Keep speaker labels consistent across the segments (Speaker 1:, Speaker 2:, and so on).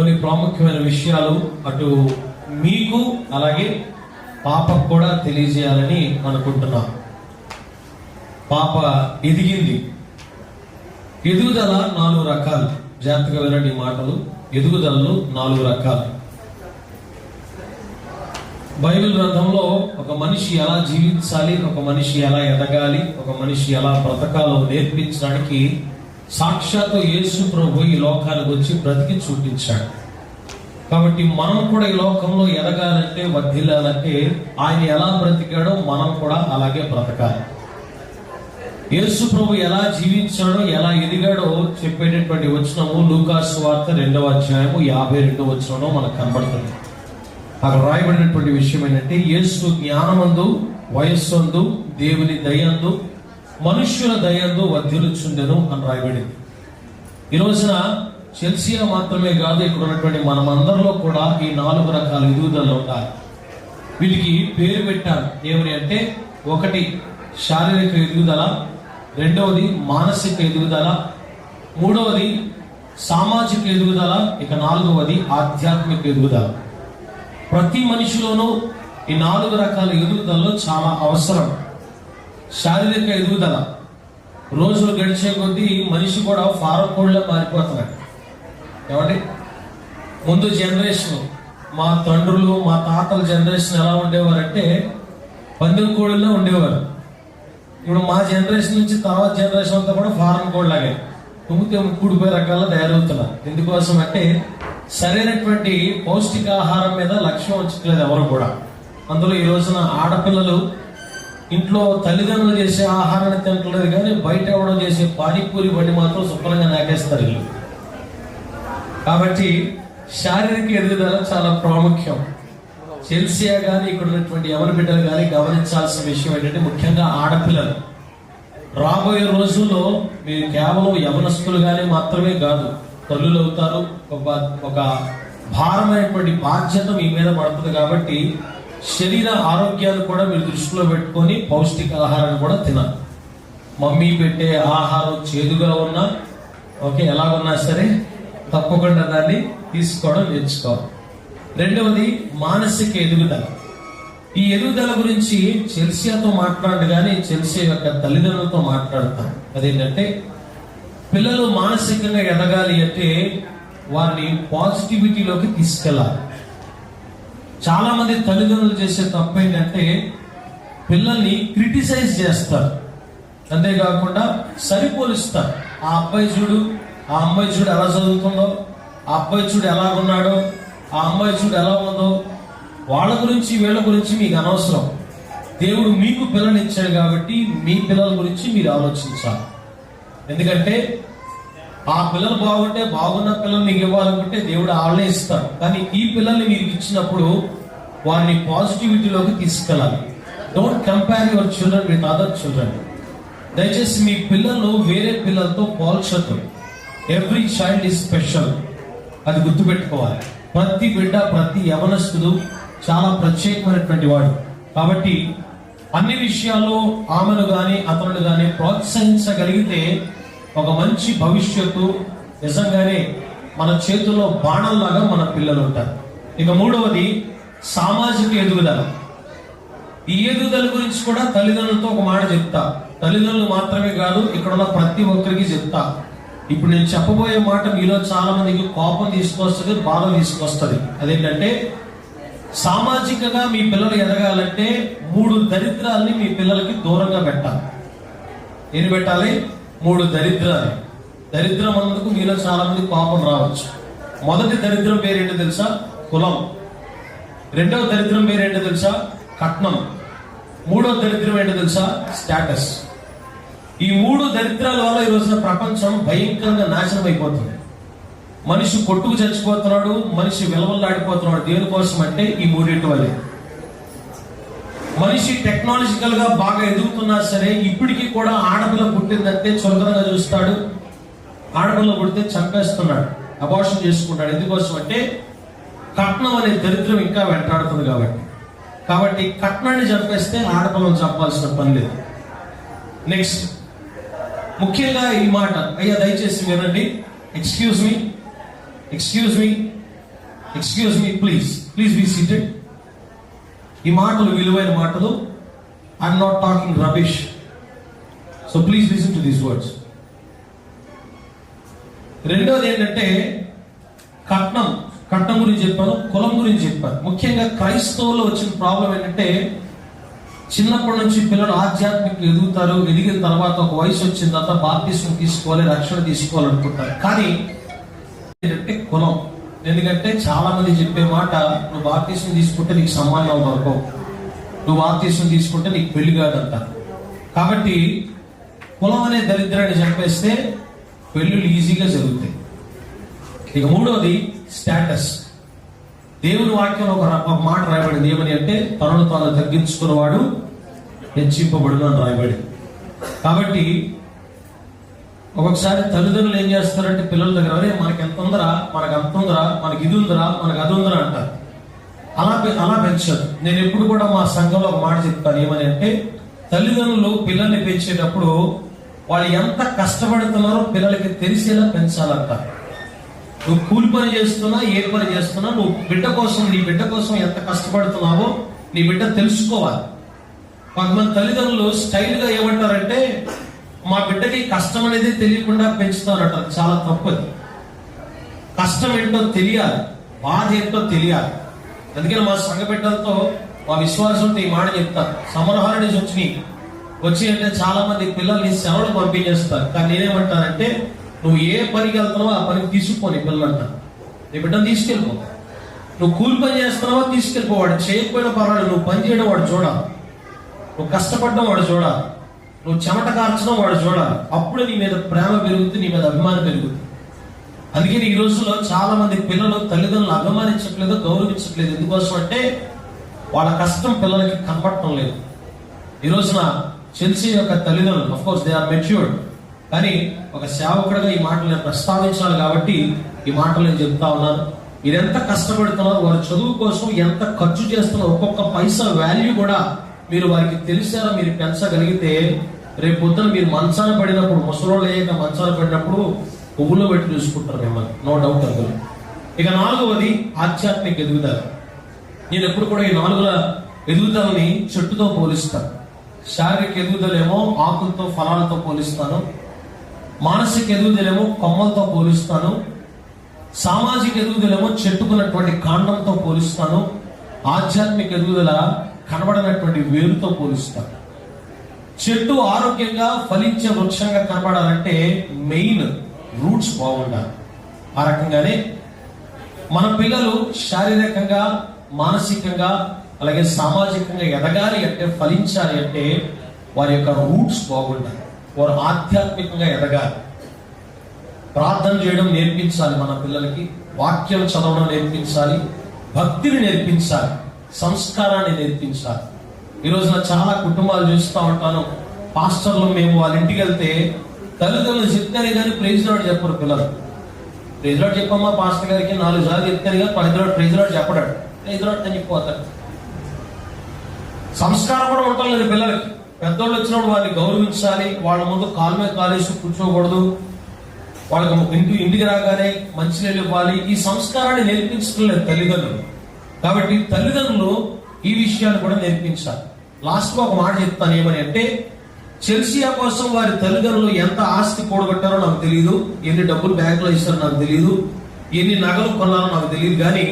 Speaker 1: కొన్ని ప్రాముఖ్యమైన విషయాలు అటు మీకు అలాగే పాపకు కూడా తెలియజేయాలని అనుకుంటున్నాం. పాప ఎదిగింది. ఎదుగుదల నాలుగు రకాలు. జాగ్రత్తగా వినండి మాటలు. ఎదుగుదలలు నాలుగు రకాలు. బైబిల్ గ్రంథంలో ఒక మనిషి ఎలా జీవించాలి ఒక మనిషి ఎలా ఎదగాలి ఒక మనిషి ఎలా బ్రతకాలో నేర్పించడానికి సాక్షాత్తు యేసు ప్రభు ఈ లోకానికి వచ్చి బ్రతికి చూపించాడు. కాబట్టి మనం కూడా ఈ లోకంలో ఎదగాలంటే వర్ధిల్లాలంటే ఆయన ఎలా బ్రతికాడో మనం కూడా అలాగే బ్రతకాలి. యేసు ప్రభు ఎలా జీవించాడో ఎలా ఎదిగాడో చెప్పేటటువంటి వచనము లూకాసు వార్త రెండవ అధ్యాయము యాభై రెండవ వచనంలో మనకు కనబడుతుంది. అక్కడ రాయబడినటువంటి విషయం ఏంటంటే యేసు జ్ఞానమందు వయస్సు దేవుని దయందు మనుష్యుల దయందు వర్ధిల్లుచుండెను అని రాయబడింది. ఈ రోజున చెల్సియా మాత్రమే కాదు ఇక్కడ ఉన్నటువంటి మనమందరిలో కూడా ఈ నాలుగు రకాల ఎదుగుదలు ఉండాలి వీటికి పేరు పెట్టారు. ఏమని అంటే ఒకటి శారీరక ఎదుగుదల రెండవది మానసిక ఎదుగుదల మూడవది సామాజిక ఎదుగుదల ఇక నాలుగవది ఆధ్యాత్మిక ఎదుగుదల. ప్రతి మనిషిలోనూ ఈ నాలుగు రకాల ఎదుగుదలలో చాలా అవసరం. శారీరక ఎదుగుదల. రోజులు గడిచే కొద్దీ మనిషి కూడా ఫారం కోళ్ళ మారిపోతున్నాడు. ఏమండి? ముందు జనరేషన్ మా తండ్రులు మా తాతల జనరేషన్ ఎలా ఉండేవారంటే పందెం కోళ్ళలో ఉండేవారు. ఇప్పుడు మా జనరేషన్ నుంచి తర్వాత జనరేషన్ అంతా కూడా ఫారెన్ కోడ్ లాగే తుమ్మితే కూడిపోయే రకాల తయారవుతున్నారు. ఎందుకోసం అంటే సరైనటువంటి పౌష్టికాహారం మీద లక్ష్యం ఉంచట్లేదు ఎవరు కూడా. అందులో ఈ రోజున ఆడపిల్లలు ఇంట్లో తల్లిదండ్రులు చేసే ఆహారాన్ని తింటలేరు కానీ బయట ఎవడో చేసే పానీపూరి బండి మాత్రం శుభ్రంగా నాకేస్తారు వీళ్ళు కాబట్టి శారీరక ఎదుగుదల చాలా ప్రాముఖ్యం. చెల్సియా కానీ ఇక్కడ ఉన్నటువంటి ఎవరి బిడ్డలు కానీ గమనించాల్సిన విషయం ఏంటంటే ముఖ్యంగా ఆడపిల్లలు. రాబోయే రోజుల్లో మీరు కేవలం యవనస్తులు కానీ మాత్రమే కాదు తల్లులు అవుతారు ఒక ఒక భారమైనటువంటి బాధ్యత మీ మీద పడుతుంది కాబట్టి శరీర ఆరోగ్యాన్ని కూడా మీరు దృష్టిలో పెట్టుకొని పౌష్టిక ఆహారాన్ని కూడా తినాలి. మమ్మీ పెట్టే ఆహారం చేదుగా ఉన్నా ఓకే ఎలా ఉన్నా సరే తప్పకుండా దాన్ని తీసుకోవడం నేర్చుకోవాలి. రెండవది మానసిక ఎదుగుదల. ఈ ఎదుగుదల గురించి చెల్సియాతో మాట్లాడు కానీ చెల్సియా యొక్క తల్లిదండ్రులతో మాట్లాడతాం అదేంటంటే పిల్లలు మానసికంగా ఎదగాలి అంటే వారిని పాజిటివిటీలోకి తీసుకెళ్ళాలి. చాలా మంది తల్లిదండ్రులు చేసే తప్పు ఏంటంటే పిల్లల్ని క్రిటిసైజ్ చేస్తారు. అంతేకాకుండా సరిపోలిస్తారు. ఆ అబ్బాయి చూడు ఆ అమ్మాయి చూడు ఎలా చదువుతుందో ఆ అబ్బాయి చూడు ఎలా ఉన్నాడో ఆ అమ్మాయి చూడు ఎలా ఉందో వాళ్ళ గురించి వీళ్ళ గురించి మీకు అనవసరం. దేవుడు మీకు పిల్లనిచ్చాడు కాబట్టి మీ పిల్లల గురించి మీరు ఆలోచించాలి. ఎందుకంటే ఆ పిల్లలు బాగుంటే బాగున్న పిల్లలు మీకు ఇవ్వాలనుకుంటే దేవుడు వాళ్ళే ఇస్తాడు కానీ ఈ పిల్లల్ని మీరు ఇచ్చినప్పుడు వారిని పాజిటివిటీలోకి తీసుకెళ్ళాలి. Don't compare your children with other children దయచేసి మీ పిల్లలు వేరే పిల్లలతో పోల్చొద్దు. ఎవ్రీ చైల్డ్ ఈజ్ స్పెషల్ అది గుర్తుపెట్టుకోవాలి. ప్రతి బిడ్డ ప్రతి యవనస్తుడు చాలా ప్రత్యేకమైనటువంటి వాడు. కాబట్టి అన్ని విషయాల్లో ఆమెను కానీ అతను కానీ ప్రోత్సహించగలిగితే ఒక మంచి భవిష్యత్తు నిజంగానే మన చేతుల్లో బాణంలాగా మన పిల్లలు ఉంటారు. ఇక మూడవది సామాజిక ఎదుగుదల. ఈ ఎదుగుదల గురించి కూడా తల్లిదండ్రులతో ఒక మాట చెప్తా. తల్లిదండ్రులు మాత్రమే కాదు ఇక్కడ ఉన్న ప్రతి ఒక్కరికి చెప్తా. ఇప్పుడు నేను చెప్పబోయే మాట మీలో చాలా మందికి కోపం తీసుకొస్తుంది బాధ తీసుకొస్తుంది. అదేంటంటే సామాజికంగా మీ పిల్లలు ఎదగాలంటే మూడు దరిద్రాల్ని మీ పిల్లలకి దూరంగా పెట్టాలి. ఏం పెట్టాలి? మూడు దరిద్రాలు. దరిద్రం అన్నందుకు మీలో చాలా మంది పాపం రావచ్చు. మొదటి దరిద్రం పేరేంటో తెలుసా? కులం. రెండవ దరిద్రం పేరేంటో తెలుసా? కట్నం. మూడో దరిద్రం ఏంటో తెలుసా? స్టేటస్. ఈ మూడు దరిద్రాల వల్ల ఈ ప్రపంచం భయంకరంగా నాశనం అయిపోతుంది. మనిషి కొట్టుకు చచ్చిపోతున్నాడు మనిషి విలవల్లాడిపోతున్నాడు. దేనికోసం అంటే ఈ మూడింటి వల్లే. మనిషి టెక్నాలజికల్గా బాగా ఎదుగుతున్నా సరే ఇప్పటికీ కూడా ఆడపిల్ల పుట్టిందంటే చులకనగా చూస్తాడు. ఆడపిల్ల పుడితే చంపేస్తున్నాడు అబార్షన్ చేసుకుంటాడు. ఎందుకోసం అంటే కట్నం అనే దరిద్రం ఇంకా వెంటాడుతుంది కాబట్టి. కాబట్టి కట్నాన్ని చంపేస్తే ఆడపిల్లను చంపాల్సిన పని లేదు. నెక్స్ట్ ముఖ్యంగా ఈ మాట. అయ్యా దయచేసి వినండి. Excuse me excuse me excuse me please please be seated ఈ మాటలు విలువైన మాటలు. I'm not talking rubbish so please listen to these words రెండోది ఏంటంటే కట్నం. కట్నం గురించి చెప్పాను కులం గురించి చెప్పాను ముఖ్యంగా క్రైస్తవుల్లో వచ్చిన ప్రాబ్లం ఏంటంటే చిన్నప్పటి నుంచి పిల్లలు ఆధ్యాత్మిక ఎదుగుతారు ఎదిగిన తర్వాత ఒక వయసు వచ్చిన తర్వాత బాప్తిస్మం తీసుకోవాలి రక్షణ తీసుకోవాలనుకుంటారు. కానీ ఏంటంటే కులం. ఎందుకంటే చాలా మంది చెప్పే మాట నువ్వు బాప్తిస్మం తీసుకుంటే నీకు సమ్మానం దొరకవు నువ్వు బాప్తిస్మం తీసుకుంటే నీకు పెళ్ళి కాదంట. కాబట్టి కులం అనే దరిద్రాన్ని చంపేస్తే పెళ్ళిళ్ళు ఈజీగా జరుగుతాయి. ఇక మూడవది స్టేటస్. దేవుని వాక్యంలో ఒక ఒక మాట రాయబడింది. ఏమని అంటే తనను తాను తగ్గించుకున్నవాడు హెచ్చింపబడును అని రాయబడింది. కాబట్టి ఒక్కొక్కసారి తల్లిదండ్రులు ఏం చేస్తారంటే పిల్లల దగ్గర అరే మనకి ఎంత ఉందరా? మనకు అంత ఉందరా? మనకి ఇది ఉందరా? మనకి అది ఉందరా? అంటారు. అలా పె- అలా పెంచదు నేను ఎప్పుడు కూడా మా సంఘంలో ఒక మాట చెప్తాను ఏమని అంటే తల్లిదండ్రులు పిల్లల్ని పెంచేటప్పుడు వాళ్ళు ఎంత కష్టపడుతున్నారో పిల్లలకి తెలిసేలా పెంచాలంట నువ్వు కూలి పని చేస్తున్నా ఏ పని చేస్తున్నా నువ్వు బిడ్డ కోసం నీ బిడ్డ కోసం ఎంత కష్టపడుతున్నావో నీ బిడ్డ తెలుసుకోవాలి. కొంతమంది తల్లిదండ్రులు స్టైల్గా ఏమంటారంటే మా బిడ్డకి కష్టం అనేది తెలియకుండా పెంచుతారట. చాలా తప్పది. కష్టం ఏంటో తెలియాలి. బాధ ఏంటో తెలియాలి. అందుకని మా సంఘ బిడ్డలతో మా విశ్వాసంతో ఈ మాట చెప్తాను సమర్ హాలిడేస్ వచ్చినాయి వచ్చి అంటే చాలా మంది పిల్లల్ని సెలవులు పంపించేస్తారు. కానీ నేనేమంటానంటే నువ్వు ఏ పనికి వెళ్తున్నావో ఆ పనికి తీసుకుపోని పిల్లలంట నీ బిడ్డను తీసుకెళ్ళిపో. నువ్వు కూలి పని చేస్తున్నావో తీసుకెళ్ళిపోవాడు చేయకపోయినా పర్వాలేదు. నువ్వు పని చేయడం వాడు చూడాలి. నువ్వు కష్టపడడం వాడు చూడాలి. నువ్వు చెమట కార్చడం వాడు చూడాలి. అప్పుడు నీ మీద ప్రేమ పెరుగుతుంది నీ మీద అభిమానం పెరుగుతుంది. అందుకని ఈ రోజుల్లో చాలా మంది పిల్లలు తల్లిదండ్రులు అభిమానించట్లేదు గౌరవించట్లేదు. ఎందుకోసం అంటే వాళ్ళ కష్టం పిల్లలకి కనపడటం లేదు. ఈ రోజున చెల్సీ యొక్క తల్లిదండ్రులు of course they are matured కానీ ఒక సేవకుడిగా ఈ మాటలు నేను ప్రస్తావించాలి కాబట్టి ఈ మాటలు నేను చెప్తా ఉన్నాను. మీరు ఎంత కష్టపడుతున్నారో వారి చదువు కోసం ఎంత ఖర్చు చేస్తున్నారో ఒక్కొక్క పైసా వాల్యూ కూడా మీరు వారికి తెలిసేలా మీరు పెంచగలిగితే రేపు పొద్దున మీరు మంచాన పడినప్పుడు ముసలోళ్ళు లేక మంచాన పడినప్పుడు పువ్వులో పెట్టి చూసుకుంటారు మిమ్మల్ని. నో డౌట్ అందులో. ఇక నాలుగవది ఆధ్యాత్మిక ఎదుగుదల. నేను ఎప్పుడు కూడా ఈ నాలుగుల ఎదుగుదలని చెట్టుతో పోలిస్తాను. శారీరక ఎదుగుదలేమో ఆకులతో ఫలాలతో పోలిస్తాను. మానసిక ఎదుగుదలేమో కొమ్మలతో పోలిస్తాను. సామాజిక ఎదుగుదలేమో చెట్టుకున్నటువంటి కాండంతో పోలిస్తాను. ఆధ్యాత్మిక ఎదుగుదల కనబడనటువంటి వేరుతో పోలుస్తాడు. చెట్టు ఆరోగ్యంగా ఫలించే వృక్షంగా కనబడాలంటే మెయిన్ రూట్స్ బాగుండాలి. ఆ రకంగానే మన పిల్లలు శారీరకంగా మానసికంగా అలాగే సామాజికంగా ఎదగాలి అంటే ఫలించాలి అంటే వారి యొక్క రూట్స్ బాగుండాలి. వారు ఆధ్యాత్మికంగా ఎదగాలి. ప్రార్థన చేయడం నేర్పించాలి మన పిల్లలకి వాక్యం చదవడం నేర్పించాలి భక్తిని నేర్పించాలి. సంస్కారాన్ని నేర్పించాలి. ఈ రోజున చాలా కుటుంబాలు చూస్తూ ఉంటాను. పాస్టర్లు మేము వాళ్ళ ఇంటికి వెళ్తే తల్లిదండ్రులు చెప్తారే కానీ ప్రైజ్ లాడ్ చెప్పరు పిల్లలు. ప్రైజ్ లాడ్ చెప్పమ్మా పాస్టర్ గారికి నాలుగు సార్లు చెప్తారు కానీ ప్రైజ్ లాడ్ ప్రైజ్ లాడ్ చెప్పడాడు. ప్రైజ్ లాడ్ అని చెప్పిపోతాడు సంస్కారం కూడా ఉండటం లేదు పిల్లలకి. పెద్దోళ్ళు వచ్చినప్పుడు వారిని గౌరవించాలి. వాళ్ళ ముందు కాలు మీద కాలేసి కూర్చోకూడదు. వాళ్ళకి ఇంటి ఇంటికి రాగానే మంచినీళ్ళు ఇవ్వాలి. ఈ సంస్కారాన్ని నేర్పించడం లేదు తల్లిదండ్రులు. కాబట్టి తల్లిదండ్రులు ఈ విషయాన్ని కూడా నేర్పించాలి. లాస్ట్ ఒక మాట చెప్తాను ఏమని అంటే చెల్సియా కోసం వారి తల్లిదండ్రులు ఎంత ఆస్తి కూడగట్టారో నాకు తెలియదు ఎన్ని డబ్బులు బ్యాంకులో ఇస్తారో నాకు తెలియదు ఎన్ని నగలు కొన్నారో నాకు తెలియదు కానీ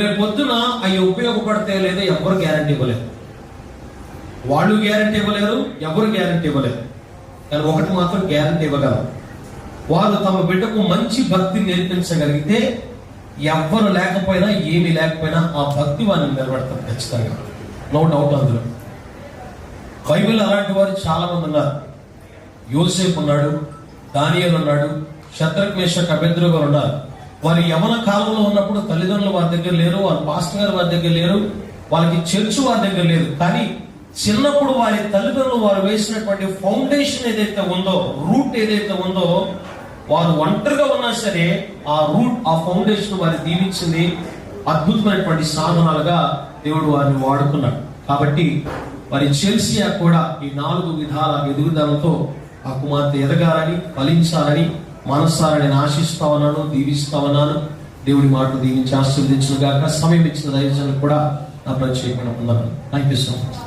Speaker 1: రేపు పొద్దున అవి ఉపయోగపడితే లేదో ఎవరు గ్యారంటీ ఇవ్వలేదు వాళ్ళు గ్యారంటీ ఇవ్వలేరు ఎవరు గ్యారంటీ ఇవ్వలేరు. కానీ ఒకటి మాత్రం గ్యారంటీ ఇవ్వగలరు వారు తమ బిడ్డకు మంచి భక్తి నేర్పించగలిగితే ఎవ్వరు లేకపోయినా ఏమీ లేకపోయినా ఆ భక్తి వారిని నిలబెడతారు ఖచ్చితంగా. నో డౌట్ అందులో. బైబిల్ అలాంటి వారు చాలా మంది ఉన్నారు. యోసేపు ఉన్నాడు దానియల్ ఉన్నాడు శత్రుక్ కబెద్రు గారు ఉన్నారు. వారి యవన కాలంలో ఉన్నప్పుడు తల్లిదండ్రులు వారి దగ్గర లేరు వాళ్ళ పాస్టర్ గారు వారి దగ్గర లేరు వాళ్ళకి చర్చ్ వారి దగ్గర లేదు. కానీ చిన్నప్పుడు వారి తల్లిదండ్రులు వారు వేసినటువంటి ఫౌండేషన్ ఏదైతే ఉందో రూట్ ఏదైతే ఉందో వారు ఒంటరిగా ఉన్నా సరే ఆ రూట్ ఆ ఫౌండేషన్ వారిని దీవించింది అద్భుతమైనటువంటి సాధనాలుగా దేవుడు వారిని వాడుకున్నాడు. కాబట్టి మరి చెల్సియా కూడా ఈ నాలుగు విధాల ఎదుగుదలతో ఆ కుమార్తె ఎదగాలని ఫలించాలని మనస్సారని ఆశిస్తా ఉన్నాను దీవిస్తా ఉన్నాను. దేవుడి మాటలు దీవించి ఆశీర్వదించిన గాక సమయం ఇచ్చిన దయచేసి కూడా నా ప్రత్యేకమైన ఉన్నాను థ్యాంక్ యూ సో మచ్